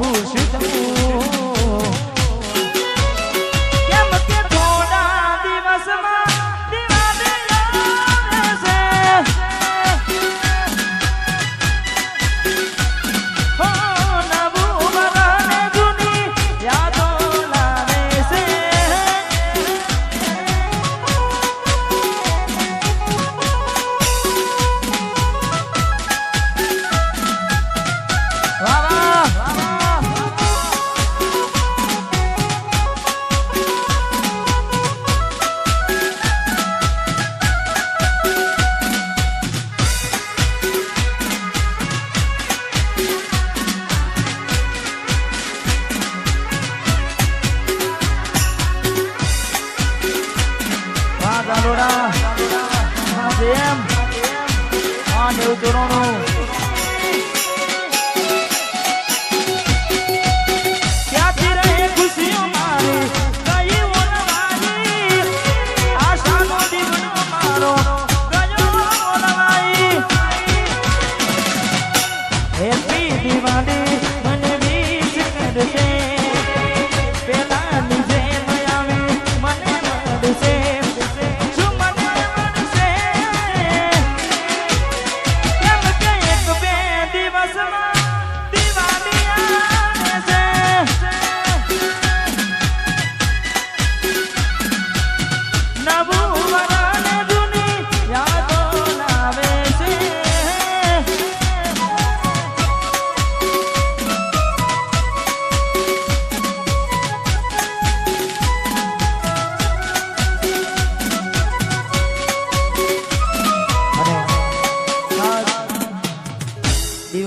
હું Não.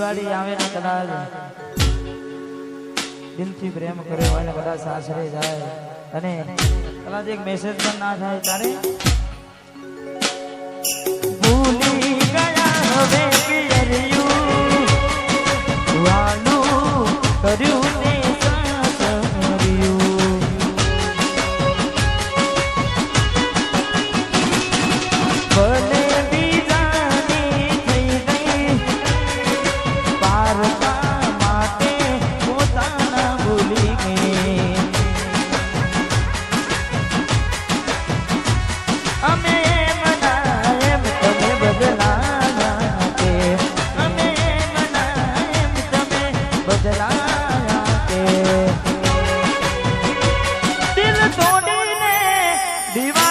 દિવાળી આવે ને કદાચ. દિલથી પ્રેમ કર્યો હોય ને બધા સાસરે જાય. અને કદાચ એક મેસેજ પણ ના થાય તારે ભૂલી ગયા હવે કર્યું દિવાળી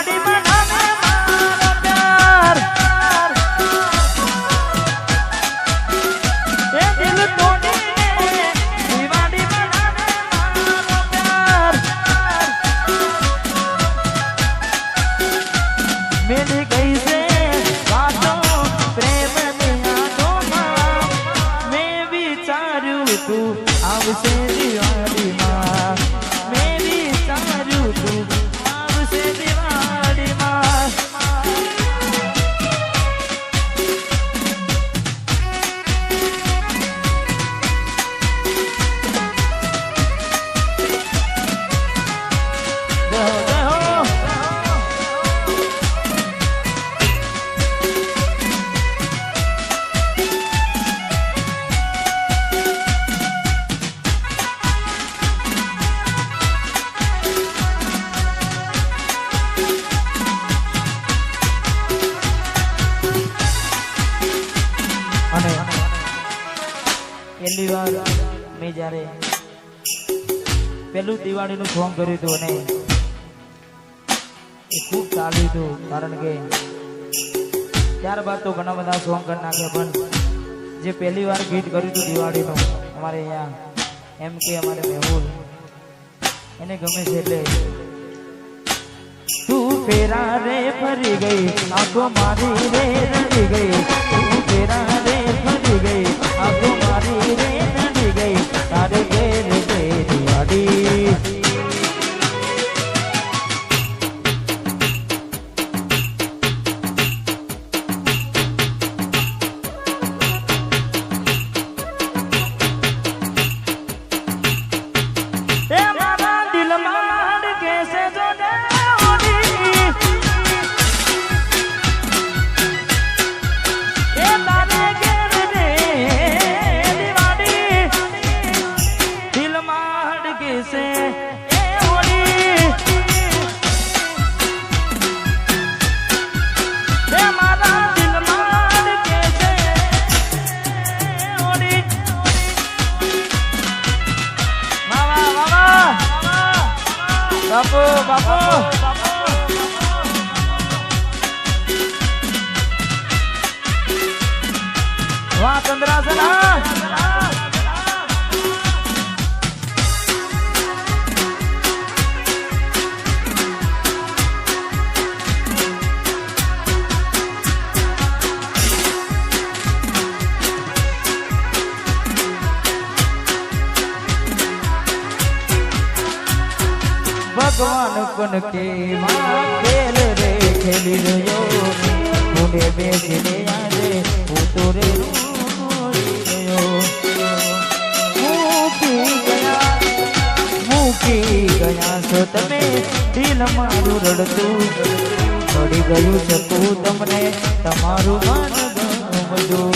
મેં જ્યારે પેલું દિવાળીનું સોંગ કર્યું હતું અને ખૂબ ચાલ્યું હતું, કારણ કે ત્યારબાદ તો ઘણા બધા સોંગ કરી નાખ્યા, પણ જે પહેલી વાર ગીત કર્યું હતું દિવાળીનું, અમારે અહીંયા એમ કે અમારે મેહુલ, એને ગમે છે એટલે તું ફેરા રે ફરી ગઈ, આંખો મારી રે રડી ગઈ, તું ફેરા રે ફરી ગઈ, આંખો મારી રે રડી બાપો બાપો. પણ કેવા ખેલ રે, ખેલી રહ્યો મોઢે બેસીને આજે હું તો રે મૂકી ગયા છો તમે, દિલ મારું રડતું. પડી ગયું શકું તમને, તમારું માન ગમતું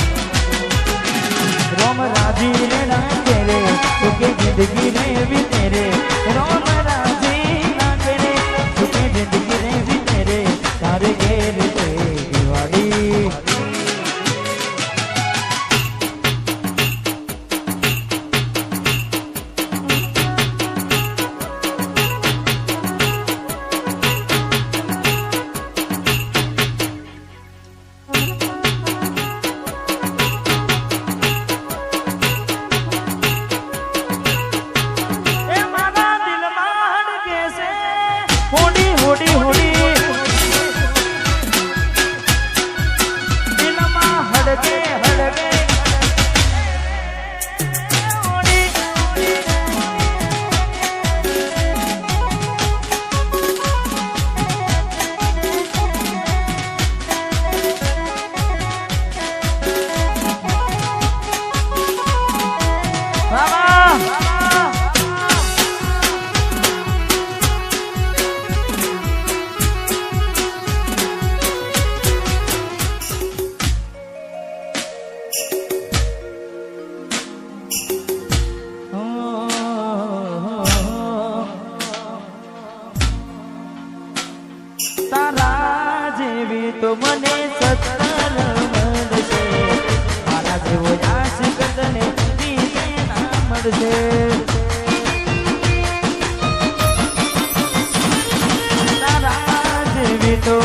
રોમ રાજી ને નાચે રે તો કે જિંદગી ને વિતે રે. રોમ રાજી head. તારા જેવી તો મને સત્તર મળશે મારા જેવો આશિકને મળશે તારા જેવી તો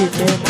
you,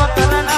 આટલો પ્રેમ